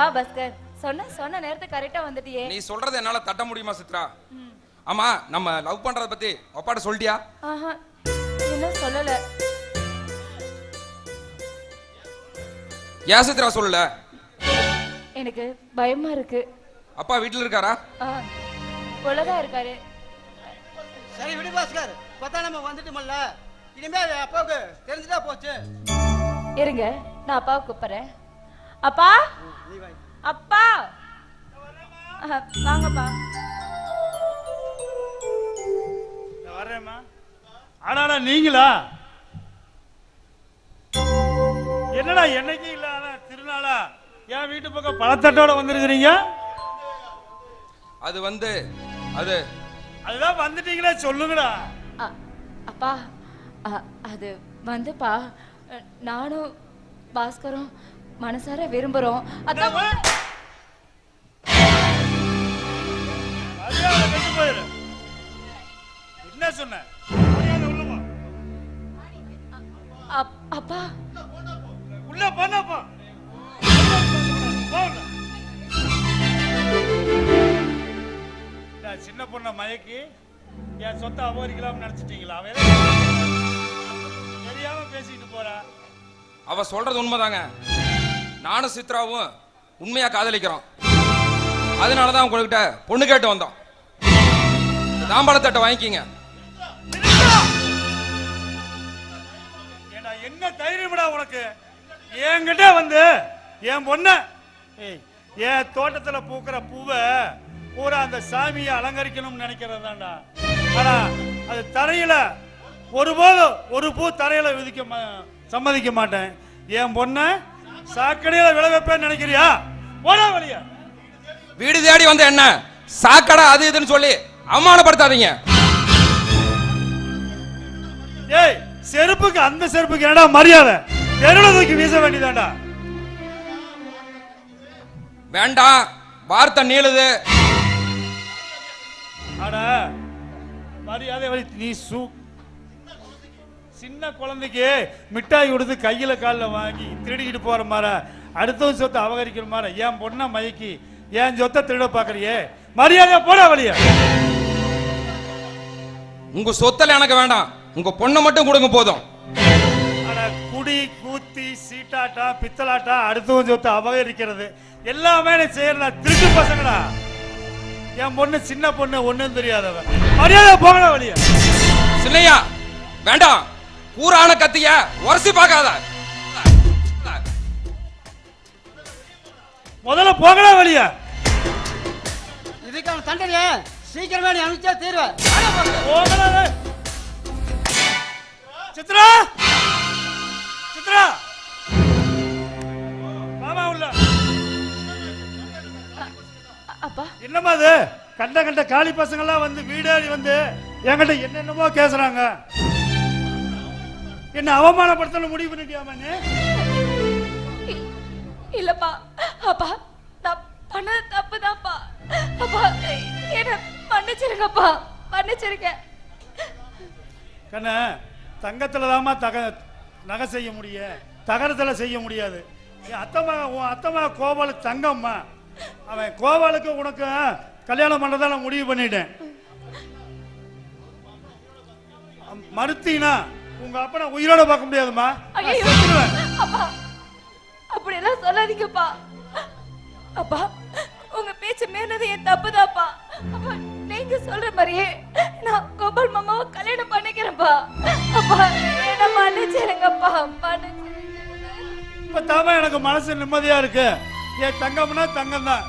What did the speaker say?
வா பாஸ்கர். சொன்ன சொன்ன நேரத்துக்கு கரெக்டா வந்துட்டியே. நீ சொல்றதை என்னால தட்ட முடியுமா சித்ரா? ஆமா நம்ம லவ் பண்றத பத்தி அப்பாட்ட சொல்லிட்டியா? ஆஹா இன்னும் சொல்லல. ஏன் சித்ரா சொல்லல? எனக்கு பயமா இருக்கு. அப்பா வீட்டுல இருக்காரா? உலகா இருக்காரு. சரி விடு பாஸ்கர். பார்த்தா நம்ம வந்துட்டோம்ல. இனிமே அப்பாவுக்கு தெரிஞ்சுட்டா போச்சு. இருங்க நான் அப்பாவை கூப்பிடுறேன். அப்பா? நீ வை அப்பா? வாங்கப்பா. நான் வர்றேம்மா. ஆனாடா நீங்களா? என்னடா என்னைக்கு இல்ல ஆனா திருநாளா? என் வீட்டு பக்கம் பழத்தட்டோட வந்திருக்கிறீங்க? அது வந்து அது. அதுதான் வந்துட்டீங்களே சொல்லுங்கடா. அப்பா அது வந்துப்பா. நானும் பாஸ்கரும் மனசார விரும்புறோம். அதான் என்ன சொன்ன? அப்பா. உள்ள பண்ணப்பா. சின்ன பொண்ண மயக்கி என் சொத்தை அபகரிக்கலாம்னு நினைச்சிட்டீங்களா? அவ ஏதோ தெரியாம பேசிட்டு போறா? அவ சொல்றது உண்மைதாங்க. நானும் சித்ராவும் உண்மையா காதலிக்கிறோம். அதனாலதான் உங்ககிட்ட பொண்ணு கேட்டு வந்தோம். தாம்பாளத்தட்டை வாங்கிக்கிங்க. என்ன தைரியம்டா உனக்கு? என்கிட்ட வந்து என் பொண்ண என் தோட்டத்துல பூக்கிற பூவை பூரா அந்த சாமியை அலங்கரிக்கணும்னு நினைக்கிறதாண்டா ஆனா அது தரையில ஒருபோதும் ஒரு பூ தரையில விதிக்க மா- சம்மதிக்க மாட்டேன். என் பொண்ணை சாக்கடையில விளை வைப்பேன்னு நினைக்கிறியா? போடா வழியா. வீடு தேடி வந்த என்ன? சாக்கடை அது இதுன்னு சொல்லி அவமானப்படுத்தாதீங்க. ஏய் செருப்புக்கு அந்த செருப்புக்கு என்னடா மரியாதை? தெருவில் தூக்கி வீச வேண்டியதாண்டா வேண்டாம் வார்த்தை நீளுது. அட மரியாதை நீ சூ சின்ன குழந்தைக்கு மிட்டாய் கொடுத்து கையில காலில் வாங்கி திருடிக்கிட்டு போற மாதிரி அடுத்தவன் சொத்தை அபகரிக்கிற மாதிரி என் பொண்ணை மயக்கி என் சொத்தை திருட பாக்குறியே? மரியாதை போட வழிய. உங்க சொத்தல எனக்கு வேண்டாம். உங்க பொண்ணை மட்டும் கொடுங்க போதும். குடி கூத்தி சீட்டாட்டா பித்தலாட்டா அடுத்தவன் சொத்தை அபகரிக்கிறது. எல்லாமே நீ செய்யறதா திருட்டு பசங்கடா. என் பொண்ணு சின்ன பொண்ணு ஒண்ணும் தெரியாதவன். மரியாதை போகல வழிய. சின்னையா வேண்டாம். கூறான கத்திய உரசி பார்க்காத. முதல்ல போகல வழிய இதுக்கான தண்டனையை சீக்கிரமே நீ அனுப்பிச்சா தீர்வ. போகல சித்ரா! சித்ரா! மாமா உள்ள. அப்பா. என்னம்மா அது? கண்ட கண்ட காளி பசங்கெல்லாம் வந்து வீடாடி வந்து என்கிட்ட என்னென்னமோ பேசுறாங்க என்ன அவமானப்படுத்தணும் முடிவு பண்ணிட்டியாமா இல்லப்பா அப்பா நான் பண்ணது தப்புதான்ப்பா அப்பா என்ன மன்னிச்சிருங்கப்பா மன்னிச்சிருங்க. கண்ண தங்கத்துல தாம்மா தக நகை செய்ய முடியும் தகரத்துல செய்ய முடியாது. அத்தம்மா உன் அத்தம்மா கோபாலு தங்கம்மா. அவன் கோபாலுக்கு உனக்கு கல்யாணம் பண்ணதா நான் முடிவு பண்ணிட்டேன். மறுத்தீனா உங்க அப்பனை உயிரோட பார்க்க நான் செத்துருவேன். அப்பா அப்படியெல்லாம் சொல்லாதீங்கப்பா. அப்பா உங்க பேச்சு மீறினது என் தப்புதாப்பா. அப்பா நீங்க சொல்ற மாதிரியே நான் கோபால் மாமாவை கல்யாணம் பண்ணிக்கிறேன்ப்பா. அப்பா என்ன மன்னிச்சிருங்கப்பா மன்னிச்சிருங்க. இப்ப தாமா எனக்கு மனசு நிம்மதியா இருக்கு. என் தங்கம்னா தங்கம் தான்